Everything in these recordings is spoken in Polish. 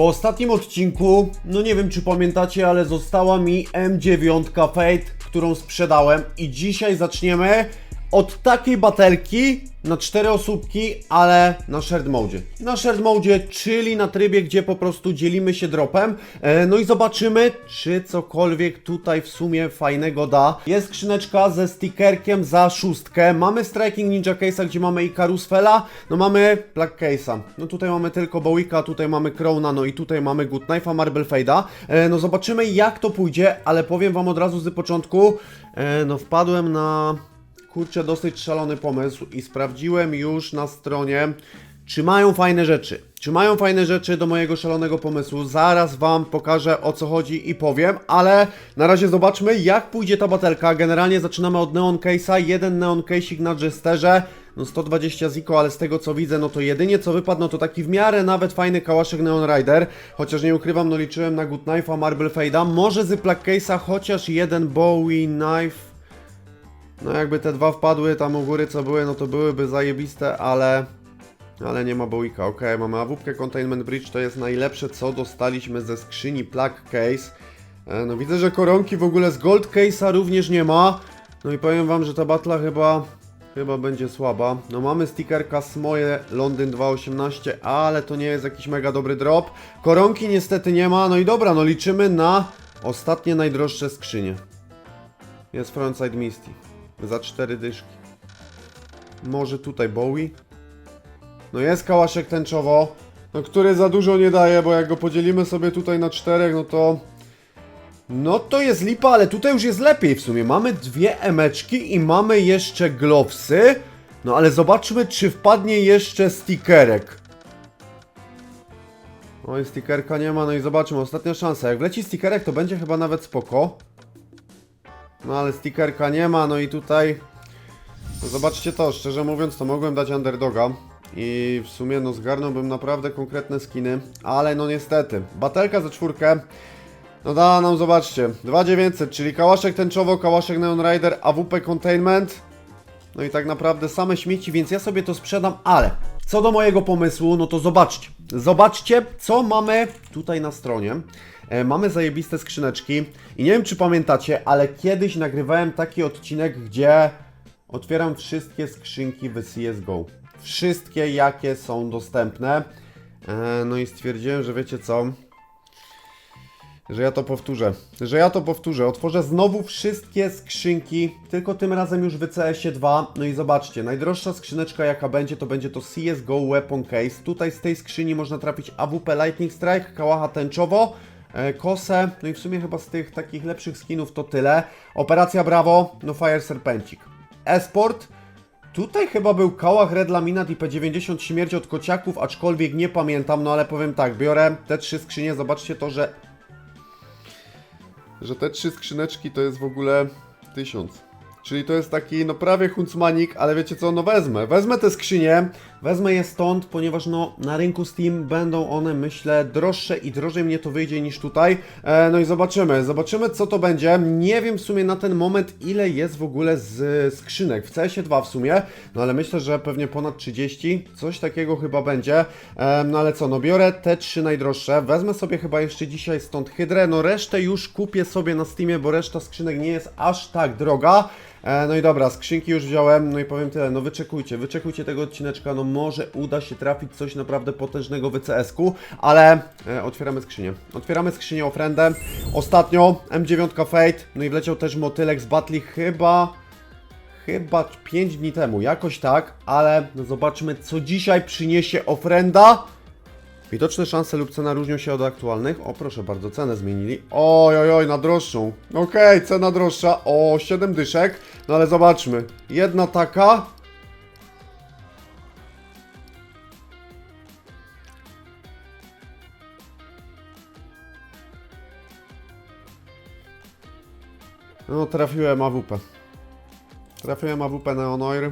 Po ostatnim odcinku, no nie wiem czy pamiętacie, ale została mi M9 Fate, którą sprzedałem i dzisiaj zaczniemy od takiej batelki na cztery osóbki, ale na shared mode. Na shared mode, czyli na trybie, gdzie po prostu dzielimy się dropem. E, no i zobaczymy, czy cokolwiek tutaj w sumie fajnego da. Jest skrzyneczka ze stickerkiem za szóstkę. Mamy Striking Ninja Case'a, gdzie mamy i Karusfela. No mamy Black Case'a. No tutaj mamy tylko Bowika, tutaj mamy Crowna, no i tutaj mamy Good Knife'a, Marble Fade'a. E, no zobaczymy jak to pójdzie, ale powiem wam od razu z początku, e, no wpadłem na kurczę, dosyć szalony pomysł i sprawdziłem już na stronie, czy mają fajne rzeczy. Czy mają fajne rzeczy do mojego szalonego pomysłu? Zaraz Wam pokażę o co chodzi i powiem, ale na razie zobaczmy jak pójdzie ta batelka. Generalnie zaczynamy od Neon Case'a, jeden Neon Case'ik na Jesterze, no 120 ziko, ale z tego co widzę, no to jedynie co wypadł, no to taki w miarę nawet fajny kałaszek Neon Rider, chociaż nie ukrywam, no liczyłem na Good Knife'a, Marble Fade'a, może z Black Case'a, chociaż jeden Bowie Knife no jakby te dwa wpadły tam u góry co były, no to byłyby zajebiste, ale... Ale nie ma bołika, ok, mamy awupkę Containment Bridge, to jest najlepsze co dostaliśmy ze skrzyni Plug Case. E, No widzę, że koronki w ogóle z Gold Case'a również nie ma. No i powiem wam, że ta batla chyba... Chyba będzie słaba. No mamy stickerka Smoje Londyn 2.18, ale to nie jest jakiś mega dobry drop. Koronki niestety nie ma, no i dobra, no liczymy na ostatnie najdroższe skrzynie. Jest Frontside Misty. Za cztery dyszki. Może tutaj Bowie? No jest kałaszek tęczowo, no który za dużo nie daje, bo jak go podzielimy sobie tutaj na czterech, no to... No to jest lipa, ale tutaj już jest lepiej w sumie. Mamy dwie emeczki i mamy jeszcze glowsy. No ale zobaczmy, czy wpadnie jeszcze stickerek. Oj, stickerka nie ma, no i zobaczmy, ostatnia szansa. Jak wleci stickerek, to będzie chyba nawet spoko. No ale stickerka nie ma, no i tutaj... No zobaczcie to, szczerze mówiąc to mogłem dać underdoga i w sumie no zgarnąłbym naprawdę konkretne skiny, ale no niestety, batelka za czwórkę, no da nam zobaczcie, 2900, czyli kałaszek tęczowo, kałaszek Neon Rider, AWP Containment, no i tak naprawdę same śmieci, więc ja sobie to sprzedam, ale co do mojego pomysłu, no to zobaczcie. Zobaczcie, co mamy tutaj na stronie. E, mamy zajebiste skrzyneczki i nie wiem, czy pamiętacie, ale kiedyś nagrywałem taki odcinek, gdzie otwieram wszystkie skrzynki w CSGO. Wszystkie, jakie są dostępne. E, no i stwierdziłem, że wiecie co, że ja to powtórzę. Że ja to powtórzę. Otworzę znowu wszystkie skrzynki, tylko tym razem już w CS-ie 2. No i zobaczcie, najdroższa skrzyneczka jaka będzie, to będzie to CSGO Weapon Case. Tutaj z tej skrzyni można trafić AWP Lightning Strike, kałacha tęczowo, kosę, no i w sumie chyba z tych takich lepszych skinów to tyle. Operacja Bravo, no Fire Serpencik. Esport, Tutaj chyba był kałach Red Laminat i P90 śmierć od kociaków, aczkolwiek nie pamiętam, no ale powiem tak, biorę te trzy skrzynie, zobaczcie to, że że te trzy skrzyneczki to jest w ogóle tysiąc. Czyli to jest taki, no prawie huncmanik, ale wiecie co, no wezmę. Wezmę te skrzynie, wezmę je stąd, ponieważ no na rynku Steam będą one, myślę, droższe i drożej mnie to wyjdzie niż tutaj. E, no i zobaczymy, zobaczymy co to będzie. Nie wiem w sumie na ten moment, ile jest w ogóle z skrzynek. W CS-ie 2 w sumie, no ale myślę, że pewnie ponad 30, coś takiego chyba będzie. E, no ale co, no biorę te trzy najdroższe, wezmę sobie chyba jeszcze dzisiaj stąd hydrę, no resztę już kupię sobie na Steamie, bo reszta skrzynek nie jest aż tak droga. E, no i dobra, skrzynki już wziąłem, no i powiem tyle, no wyczekujcie, wyczekujcie tego odcineczka, no może uda się trafić coś naprawdę potężnego w CS-ku, ale e, otwieramy skrzynię. Otwieramy skrzynię o friendę. Ostatnio M9 Fate, no i wleciał też motylek z Battle chyba... Chyba 5 dni temu, jakoś tak, ale no zobaczmy co dzisiaj przyniesie ofrenda. Widoczne szanse lub cena różnią się od aktualnych. O, proszę bardzo, cenę zmienili. Oj, oj, oj, na droższą. Okej, cena droższa o 7 dyszek. No ale zobaczmy. Jedna taka. No, trafiłem AWP. Trafiłem AWP Neonoir.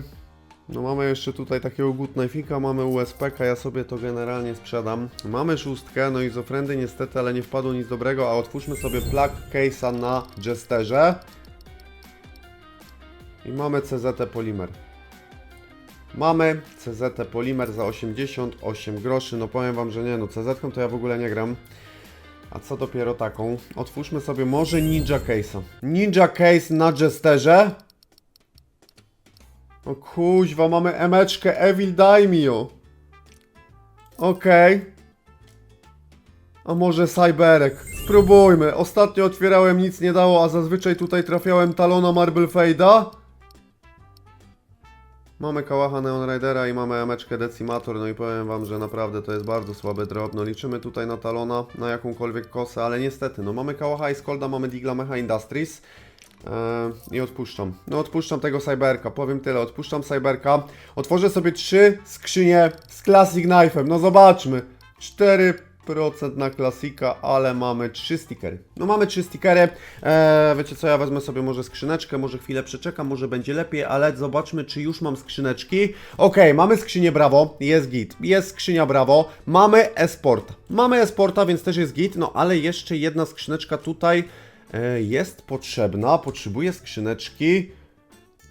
No mamy jeszcze tutaj takiego good knife'ika, mamy USPK, ja sobie to generalnie sprzedam. Mamy szóstkę, no i z ofrendy niestety, ale nie wpadło nic dobrego, a otwórzmy sobie plug case'a na Jesterze. I mamy CZT Polimer. Mamy CZ Polimer za 88 groszy. No powiem wam, że nie, no CZ to ja w ogóle nie gram. A co dopiero taką? Otwórzmy sobie może Ninja Case'a. Ninja Case na Jesterze. O kuźwa, mamy emeczkę Evil Daimio. Okej. A może Cyberek? Spróbujmy. Ostatnio otwierałem, nic nie dało, a zazwyczaj tutaj trafiałem talona Marble Fade'a. Mamy Kałacha Neon Ridera i mamy emeczkę Decimator, no i powiem wam, że naprawdę to jest bardzo słaby drop. No liczymy tutaj na talona, na jakąkolwiek kosę, ale niestety, no mamy Kałacha i Skolda, mamy Digla Mecha Industries. Eee, I odpuszczam. No odpuszczam tego Cyberka, powiem tyle, odpuszczam Cyberka. Otworzę sobie trzy skrzynie z Classic Knife'em, no zobaczmy. 4% na klasika, ale mamy trzy stickery. No mamy trzy stickery. Eee, wiecie co, ja wezmę sobie może skrzyneczkę, może chwilę przeczekam, może będzie lepiej, ale zobaczmy, czy już mam skrzyneczki. Okej, mamy skrzynię Brawo, jest git. Jest skrzynia Brawo, mamy Esporta. Mamy Esporta, więc też jest git, no ale jeszcze jedna skrzyneczka tutaj e, jest potrzebna. Potrzebuję skrzyneczki.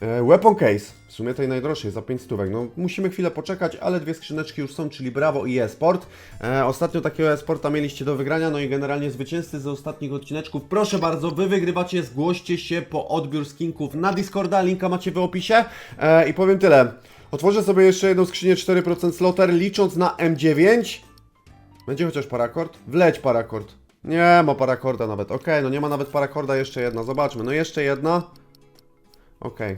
E, Weapon Case, w sumie tej najdroższej, za 5 stówek. No, musimy chwilę poczekać, ale dwie skrzyneczki już są, czyli Brawo i Esport. E, ostatnio takiego Esporta mieliście do wygrania, no i generalnie zwycięzcy ze ostatnich odcineczków. Proszę bardzo, wy wygrywacie, zgłoście się po odbiór skinków na Discorda, linka macie w opisie. E, I powiem tyle, otworzę sobie jeszcze jedną skrzynię 4% slotter, licząc na M9. Będzie chociaż parakord? Wleć parakord. Nie ma parakorda nawet. Okej, no nie ma nawet parakorda, jeszcze jedna. Zobaczmy. No jeszcze jedna. Okej.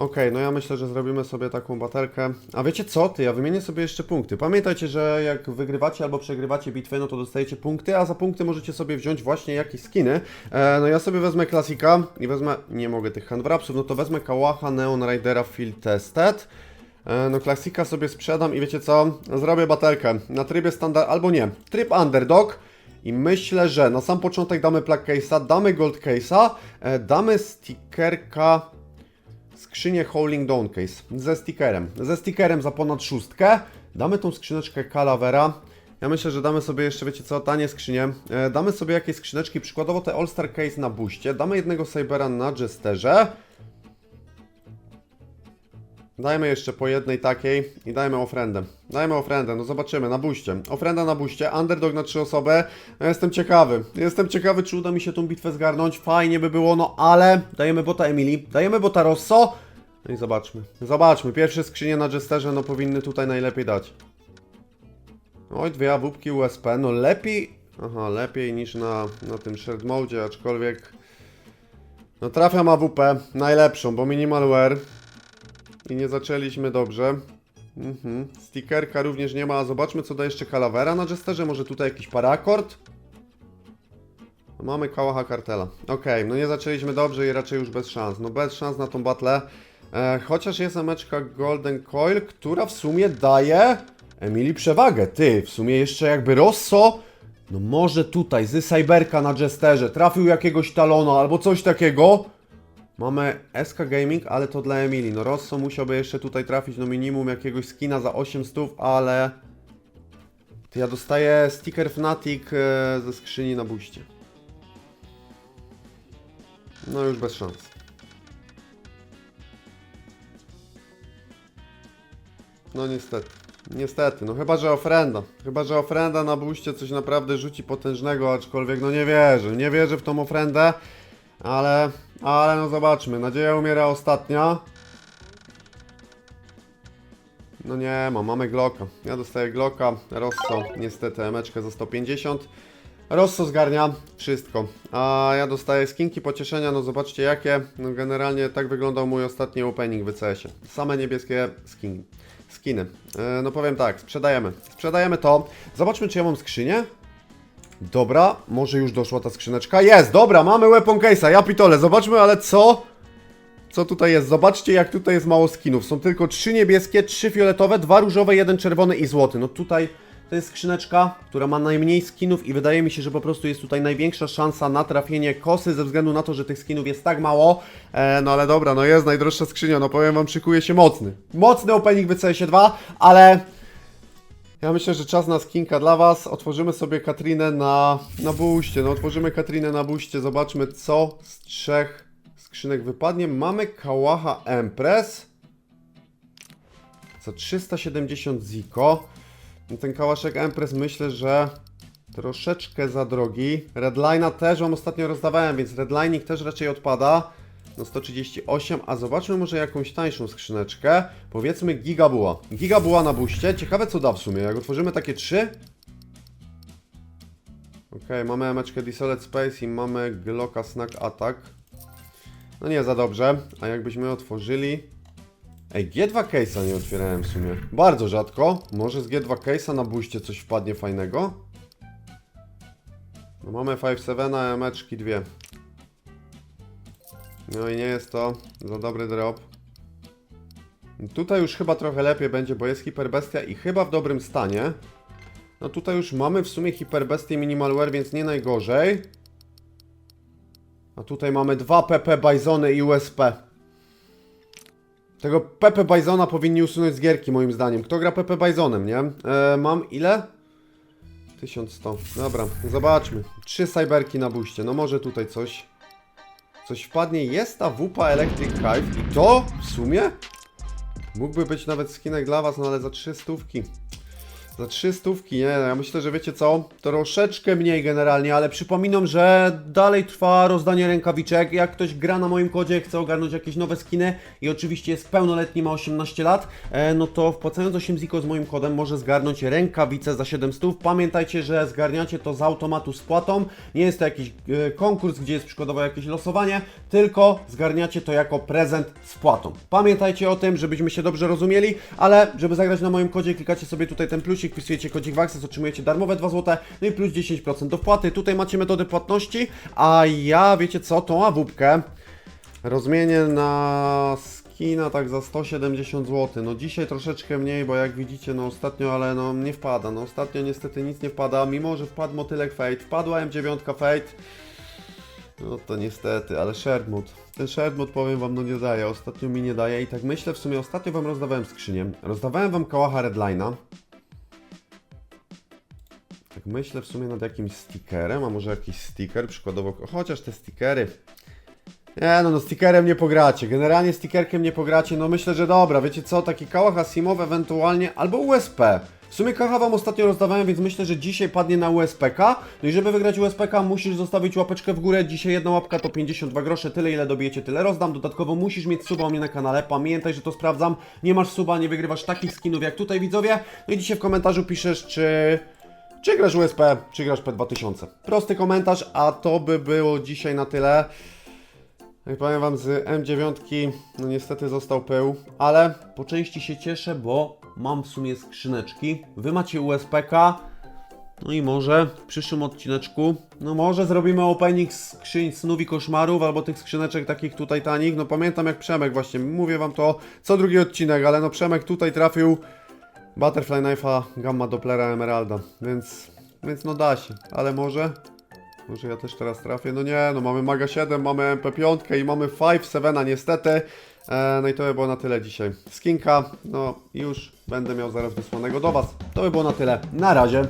Okej, no ja myślę, że zrobimy sobie taką baterkę. A wiecie co? Ty, ja wymienię sobie jeszcze punkty. Pamiętajcie, że jak wygrywacie albo przegrywacie bitwę, no to dostajecie punkty, a za punkty możecie sobie wziąć właśnie jakieś skiny. E, no ja sobie wezmę klasika i wezmę, nie mogę tych handwrapsów, no to wezmę Kałacha Neon Ridera Field Tested. E, No klasika sobie sprzedam i wiecie co? Zrobię batelkę na trybie standard, albo nie, tryb underdog i myślę, że na sam początek damy plug case'a, damy gold case'a, e, damy stickerka skrzynię Howling Dawn Case ze stickerem, ze stickerem za ponad szóstkę, damy tą skrzyneczkę Calavera, ja myślę, że damy sobie jeszcze, wiecie co, tanie skrzynie. E, damy sobie jakieś skrzyneczki, przykładowo te All-Star Case na buście. Damy jednego Cybera na Jesterze. Dajmy jeszcze po jednej takiej i dajmy ofrendę. Dajmy ofrendę, no zobaczymy, na buście. Ofrenda na buście, underdog na trzy osoby. No jestem ciekawy. Jestem ciekawy, czy uda mi się tą bitwę zgarnąć. Fajnie by było, no ale dajemy bota Emily, dajemy bota Rosso. No i zobaczmy. Zobaczmy, pierwsze skrzynie na Jesterze, no powinny tutaj najlepiej dać. Oj, dwie awupki USP, no lepiej... Aha, lepiej niż na, na tym shared mode, aczkolwiek... No trafiam AWP, najlepszą, bo minimal wear. I nie zaczęliśmy dobrze. Mhm. Stickerka również nie ma, zobaczmy co da jeszcze Calavera na Jesterze, może tutaj jakiś parakord? Mamy Kałacha Kartela. Okej, no nie zaczęliśmy dobrze i raczej już bez szans. No bez szans na tą battle. E, chociaż jest emeczka Golden Coil, która w sumie daje Emily przewagę. Ty, w sumie jeszcze jakby Rosso, no może tutaj z Cyberka na Jesterze trafił jakiegoś talona albo coś takiego. Mamy SK Gaming, ale to dla Emilii. No Rosso musiałby jeszcze tutaj trafić no minimum jakiegoś skina za 800, ale... To ja dostaję sticker Fnatic e, ze skrzyni na buście. No już bez szans. No niestety. Niestety, no chyba, że ofrenda. Chyba, że ofrenda na buście coś naprawdę rzuci potężnego, aczkolwiek no nie wierzę. Nie wierzę w tą ofrendę, ale, ale no zobaczmy. Nadzieja umiera ostatnia. No nie ma, mamy Glocka. Ja dostaję Glocka, Rosso, niestety emeczkę za 150. Rosso zgarnia wszystko, a ja dostaję skinki pocieszenia, no zobaczcie jakie. No generalnie tak wyglądał mój ostatni opening w CS-ie. Same niebieskie skin, skiny. E, no powiem tak, sprzedajemy. Sprzedajemy to. Zobaczmy czy ja mam skrzynię. Dobra, może już doszła ta skrzyneczka. Jest, dobra, mamy weapon case'a, ja pitole. Zobaczmy, ale co? Co tutaj jest? Zobaczcie, jak tutaj jest mało skinów. Są tylko trzy niebieskie, trzy fioletowe, dwa różowe, jeden czerwony i złoty. No tutaj to jest skrzyneczka, która ma najmniej skinów i wydaje mi się, że po prostu jest tutaj największa szansa na trafienie kosy ze względu na to, że tych skinów jest tak mało. E, no ale dobra, no jest najdroższa skrzynia, no powiem wam, szykuje się mocny. Mocny opening w CS2, ale ja myślę, że czas na skinka dla Was. Otworzymy sobie Katrinę na, na buście. No, otworzymy Katrinę na buście. Zobaczmy, co z trzech skrzynek wypadnie. Mamy Kałacha Empress. Za 370 ziko. No Ten kałaszek Empress myślę, że troszeczkę za drogi. Redline'a też wam ostatnio rozdawałem, więc Redlining też raczej odpada. No 138, a zobaczmy może jakąś tańszą skrzyneczkę. Powiedzmy Gigabuła. Gigabuła na buście. Ciekawe co da w sumie. Jak otworzymy takie trzy. Okej, mamy emeczkę Desolate Space i mamy Glocka Snack Attack. No nie za dobrze. A jakbyśmy otworzyli... Ej, G2 Case'a nie otwierałem w sumie. Bardzo rzadko. Może z G2 Case'a na buście coś wpadnie fajnego? No mamy 5-7, a emeczki dwie. No i nie jest to za dobry drop. Tutaj już chyba trochę lepiej będzie, bo jest hiperbestia i chyba w dobrym stanie. No tutaj już mamy w sumie hiperbestię minimalware, więc nie najgorzej. A tutaj mamy dwa PP Bizony i USP. Tego PP Bizona powinni usunąć z gierki moim zdaniem. Kto gra PP Bizonem, nie? E, mam ile? 1100. Dobra, zobaczmy. Trzy cyberki na buście. No może tutaj coś. Coś wpadnie. Jest ta WP Electric Hive i to w sumie mógłby być nawet skinek dla was, no ale za trzy stówki. Za trzy stówki, nie, no ja myślę, że wiecie co, troszeczkę mniej generalnie, ale przypominam, że dalej trwa rozdanie rękawiczek. Jak ktoś gra na moim kodzie, chce ogarnąć jakieś nowe skiny i oczywiście jest pełnoletni, ma 18 lat, e, no to wpłacając 8 ziko z moim kodem może zgarnąć rękawice za 700. Pamiętajcie, że zgarniacie to z automatu z płatą. Nie jest to jakiś e, konkurs, gdzie jest przykładowo jakieś losowanie, tylko zgarniacie to jako prezent z płatą. Pamiętajcie o tym, żebyśmy się dobrze rozumieli, ale żeby zagrać na moim kodzie, klikacie sobie tutaj ten plusik, wpisujecie kodzik Waxes, otrzymujecie darmowe 2 zł, no i plus 10% do wpłaty. Tutaj macie metody płatności, a ja, wiecie co, tą awupkę rozmienię na skina tak za 170 zł. No dzisiaj troszeczkę mniej, bo jak widzicie, no ostatnio, ale no nie wpada. No ostatnio niestety nic nie wpada, mimo że wpadł motylek Fate, wpadła M9 Fate. No to niestety, ale mode. Ten mode powiem wam, no nie daje. Ostatnio mi nie daje i tak myślę, w sumie ostatnio wam rozdawałem skrzynię. Rozdawałem wam kałacha Redline'a. Myślę w sumie nad jakimś stickerem, a może jakiś sticker przykładowo, chociaż te stickery. Nie no, no stickerem nie pogracie, generalnie stickerkiem nie pogracie, no myślę, że dobra, wiecie co, taki kałach Asimow ewentualnie, albo USP. W sumie kacha wam ostatnio rozdawałem, więc myślę, że dzisiaj padnie na USPK. No i żeby wygrać USPK musisz zostawić łapeczkę w górę, dzisiaj jedna łapka to 52 grosze, tyle ile dobijecie, tyle rozdam. Dodatkowo musisz mieć suba u mnie na kanale, pamiętaj, że to sprawdzam. Nie masz suba, nie wygrywasz takich skinów jak tutaj widzowie. No i dzisiaj w komentarzu piszesz, czy... Czy grasz USP, czy grasz P2000? Prosty komentarz, a to by było dzisiaj na tyle. Jak powiem wam, z M9 no niestety został pył, ale po części się cieszę, bo mam w sumie skrzyneczki. Wy macie USPK, no i może w przyszłym odcineczku, no może zrobimy opening skrzyń snów i koszmarów, albo tych skrzyneczek takich tutaj tanich. No pamiętam jak Przemek właśnie, mówię wam to co drugi odcinek, ale no Przemek tutaj trafił Butterfly Knife'a Gamma Dopplera Emeralda, więc, więc no da się, ale może... Może ja też teraz trafię? No nie, no mamy Maga 7, mamy MP5 i mamy 5-7 niestety. E, no i to by było na tyle dzisiaj. Skinka, no już będę miał zaraz wysłanego do Was. To by było na tyle. Na razie.